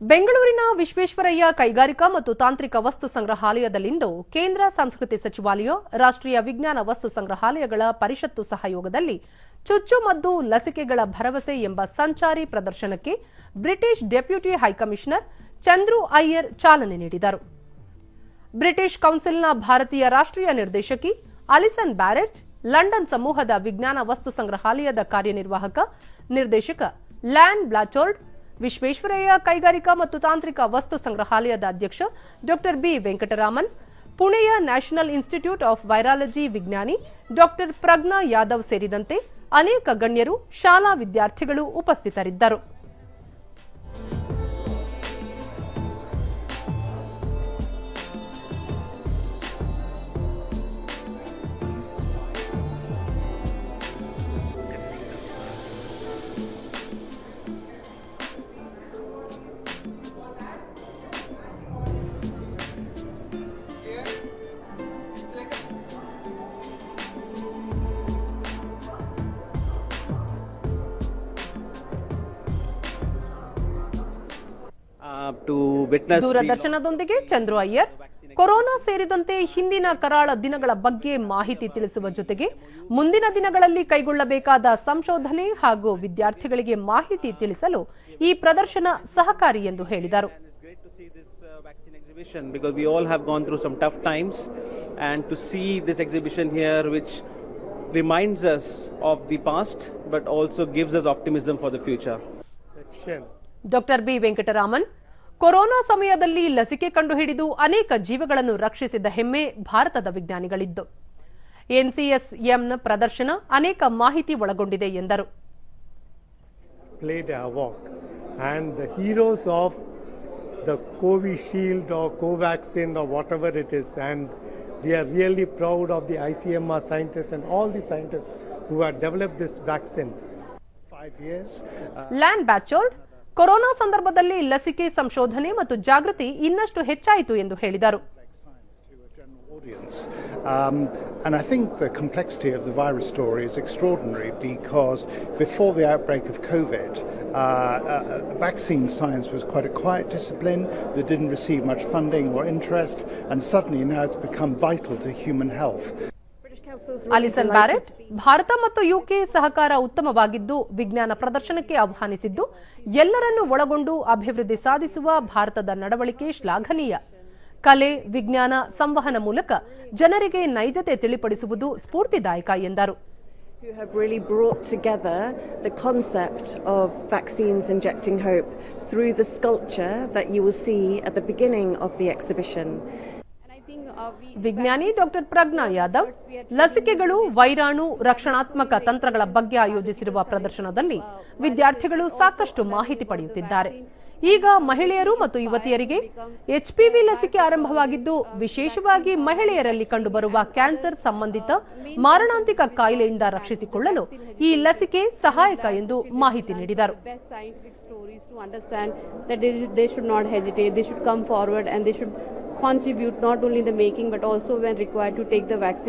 ಬೆಂಗಳೂರಿನ ವಿಶ್ವೇಶ್ವರಯ್ಯ ಕೈಗಾರಿಕಾ ಮತ್ತು ತಾಂತ್ರಿಕ ವಸ್ತು ಸಂಗ್ರಹಾಲಯದಲ್ಲಿಂದು ಕೇಂದ್ರ ಸಂಸ್ಕೃತಿ ಸಚಿವಾಲಯ, ರಾಷ್ಟ್ರೀಯ ವಿಜ್ಞಾನ ವಸ್ತು ಸಂಗ್ರಹಾಲಯಗಳ ಪರಿಷತ್ತು ಸಹಯೋಗದಲ್ಲಿ ಚುಚ್ಚುಮದ್ದು ಲಸಿಕೆಗಳ ಭರವಸೆ ಎಂಬ ಸಂಚಾರಿ ಪ್ರದರ್ಶನಕ್ಕೆ British deputy high commissioner Chandru Iyer ಚಾಲನೆ ನೀಡಿದರು. ಬ್ರಿಟಿಷ್ ಕೌನ್ಸಿಲ್ನ ಭಾರತೀಯ ರಾಷ್ಟ್ರೀಯ ನಿರ್ದೇಶಕಿ ಅಲಿಸನ್ ಬ್ಯಾರೆಟ್, ಲಂಡನ್ ಸಮೂಹದ ವಿಜ್ಞಾನ ವಸ್ತು ಸಂಗ್ರಹಾಲಯದ ಕಾರ್ಯನಿರ್ವಾಹಕ ನಿರ್ದೇಶಕ ಲ್ಯಾನ್ ಬ್ಲಾಚೋರ್ಡ್ ವಿಶ್ವೇಶ್ವರಯ್ಯ ಕೈಗಾರಿಕಾ ಮತ್ತು ತಾಂತ್ರಿಕ ವಸ್ತು ಸಂಗ್ರಹಾಲಯದ ಅಧ್ಯಕ್ಷ ಡಾಕ್ಟರ್ ಬಿ ವೆಂಕಟರಾಮನ್, ಪುಣೆಯ ನ್ಯಾಷನಲ್ ಇನ್ಸ್ಟಿಟ್ಯೂಟ್ ಆಫ್ ವೈರಾಲಜಿ ವಿಜ್ಞಾನಿ ಡಾಕ್ಟರ್ ಪ್ರಜ್ಞಾ ಯಾದವ್ ಸೇರಿದಂತೆ ಅನೇಕ ಗಣ್ಯರು ಶಾಲಾ ವಿದ್ಯಾರ್ಥಿಗಳು ಉಪಸ್ಥಿತರಿದ್ದರು. ದೂರದರ್ಶನದೊಂದಿಗೆ ಚಂದ್ರು ಅಯ್ಯರ್ ಕೊರೋನಾ ಸೇರಿದಂತೆ ಹಿಂದಿನ ಕರಾಳ ದಿನಗಳ ಬಗ್ಗೆ ಮಾಹಿತಿ ತಿಳಿಸುವ ಜೊತೆಗೆ ಮುಂದಿನ ದಿನಗಳಲ್ಲಿ ಕೈಗೊಳ್ಳಬೇಕಾದ ಸಂಶೋಧನೆ ಹಾಗೂ ವಿದ್ಯಾರ್ಥಿಗಳಿಗೆ ಮಾಹಿತಿ ತಿಳಿಸಲು ಈ ಪ್ರದರ್ಶನ ಸಹಕಾರಿ ಎಂದು ಹೇಳಿದರು. ಡಾಕ್ಟರ್ ಬಿ ವೆಂಕಟರಾಮನ್ ಕೊರೋನಾ ಸಮಯದಲ್ಲಿ ಲಸಿಕೆ ಕಂಡುಹಿಡಿದು ಅನೇಕ ಜೀವಗಳನ್ನು ರಕ್ಷಿಸಿದ ಹೆಮ್ಮೆ ಭಾರತದ ವಿಜ್ಞಾನಿಗಳಿದ್ದು ಎನ್ಸಿಎಸ್ಎಂನ ಪ್ರದರ್ಶನ ಅನೇಕ ಮಾಹಿತಿ ಒಳಗೊಂಡಿದೆ ಎಂದರು played havoc. And the heroes of the Covishield or Covaxin or whatever it is, and we are really proud of the ICMR scientists and all the scientists who have developed this vaccine. five years. Uh, ಲ್ಯಾಂಡ್ ಬ್ಯಾಚೋರ್ಡ್ corona ಸಂದರ್ಭದಲ್ಲಿ ಲಸಿಕೆ ಸಂಶೋಧನೆ ಮತ್ತು ಜಾಗೃತಿ ಇನ್ನಷ್ಟು ಹೆಚ್ಚಾಯಿತು ಎಂದು ಹೇಳಿದರು like science to a general audience. Um, and I think the complexity of the virus story is extraordinary because before the outbreak of COVID, uh, uh, vaccine science was quite a quiet discipline that didn't receive much funding or interest, and suddenly now it's become vital to human health. Alison Barrett Bharat ಮತ್ತು UK ಸಹಕಾರ ಉತ್ತಮವಾಗಿದ್ದು ವಿಜ್ಞಾನ ಪ್ರದರ್ಶನಕ್ಕೆ ಆಹ್ವಾನಿಸಿದ್ದು ಎಲ್ಲರನ್ನೂ ಒಳಗೊಂಡು ಅಭಿವೃದ್ಧಿ ಸಾಧಿಸುವ ಭಾರತದ ನಡವಳಿಕೆ ಶ್ಲಾಘನೀಯ ಕಲೆ ವಿಜ್ಞಾನ ಸಂವಹನ ಮೂಲಕ ಜನರಿಗೆ ನೈಜತೆ ತಿಳಿಪಡಿಸುವುದು ಸ್ಫೂರ್ತಿದಾಯಕ ಎಂದರು who have really brought together the concept of vaccines injecting hope through the sculpture that you will see at the beginning of the exhibition. ವಿಜ್ಞಾನಿ ಡಾಕ್ಟರ್ ಪ್ರಜ್ಞಾ ಯಾದವ್, ಲಸಿಕೆಗಳು ವೈರಾಣು ರಕ್ಷಣಾತ್ಮಕ ತಂತ್ರಗಳ ಬಗ್ಗೆ ಆಯೋಜಿಸಿರುವ ಪ್ರದರ್ಶನದಲ್ಲಿ ವಿದ್ಯಾರ್ಥಿಗಳು ಸಾಕಷ್ಟು ಮಾಹಿತಿ ಪಡೆಯುತ್ತಿದ್ದಾರೆ. ಈಗ ಮಹಿಳೆಯರು ಮತ್ತು ಯುವತಿಯರಿಗೆ ಎಚ್ಪಿವಿ ಲಸಿಕೆ ಆರಂಭವಾಗಿದ್ದು, ವಿಶೇಷವಾಗಿ ಮಹಿಳೆಯರಲ್ಲಿ ಕಂಡುಬರುವ ಕ್ಯಾನ್ಸರ್ ಸಂಬಂಧಿತ ಮಾರಣಾಂತಿಕ ಕಾಯಿಲೆಯಿಂದ ರಕ್ಷಿಸಿಕೊಳ್ಳಲು ಈ ಲಸಿಕೆ ಸಹಾಯಕ ಎಂದು ಮಾಹಿತಿ ನೀಡಿದರು. They should come forward and they should contribute not only in the making but also when required to take the vaccine.